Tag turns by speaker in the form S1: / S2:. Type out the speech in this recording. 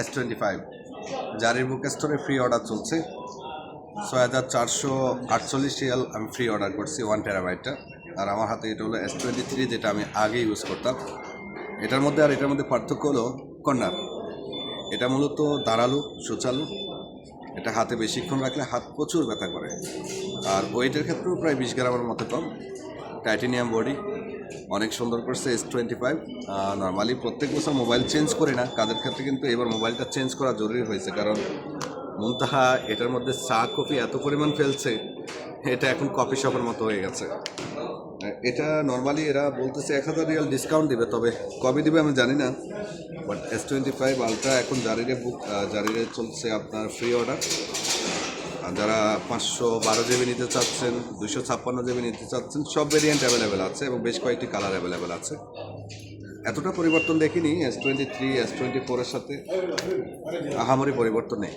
S1: S twenty five জারির বুক স্টোরে free order চলছে। ছয় হাজার চারশো আটচল্লিশ রিয়াল আমি ফ্রি অর্ডার করছি ওয়ান টেরাবাইটটা আর আমার হাতে এটা হলো এস টোয়েন্টি থ্রি যেটা আমি আগে ইউজ করতাম। এটার মধ্যে আর এটার মধ্যে পার্থক্য হলো কর্নার এটা মূলত দাঁড়াল, সুচালু। এটা হাতে বেশিক্ষণ রাখলে হাত প্রচুর ব্যথা করে। আর ওয়েটের ক্ষেত্রেও প্রায় বিশ গ্রামের মতো কম। টাইটেনিয়াম বডি অনেক সুন্দর করছে এস টোয়েন্টি ফাইভ নর্মালি প্রত্যেক বছর মোবাইল চেঞ্জ করি না কাজের ক্ষেত্রে কিন্তু এবার মোবাইলটা চেঞ্জ করা জরুরি হয়েছে, কারণ মুনতাহা এটার মধ্যে চা, কফি এত পরিমাণ ফেলছে, এটা এখন কফি শপের মতো হয়ে গেছে। এটা নর্মালি এরা বলতেছে এক হাজার রিয়াল ডিসকাউন্ট দিবে, তবে কবে দিবে আমি জানি না but S twenty five ultra এখন জারিরে বুক জারিরে চলছে আপনার ফ্রি অর্ডার যারা পাঁচশো বারো জিবি নিতে চাচ্ছেন দুশো ছাপ্পান্ন জিবি নিতে চাচ্ছেন, সব ভেরিয়েন্ট অ্যাভেলেবেল আছে এবং বেশ কয়েকটি কালার অ্যাভেলেবেল আছে। এতটা পরিবর্তন দেখিনি S twenty three S twenty ফোরের সাথে আহামরি পরিবর্তন নেই।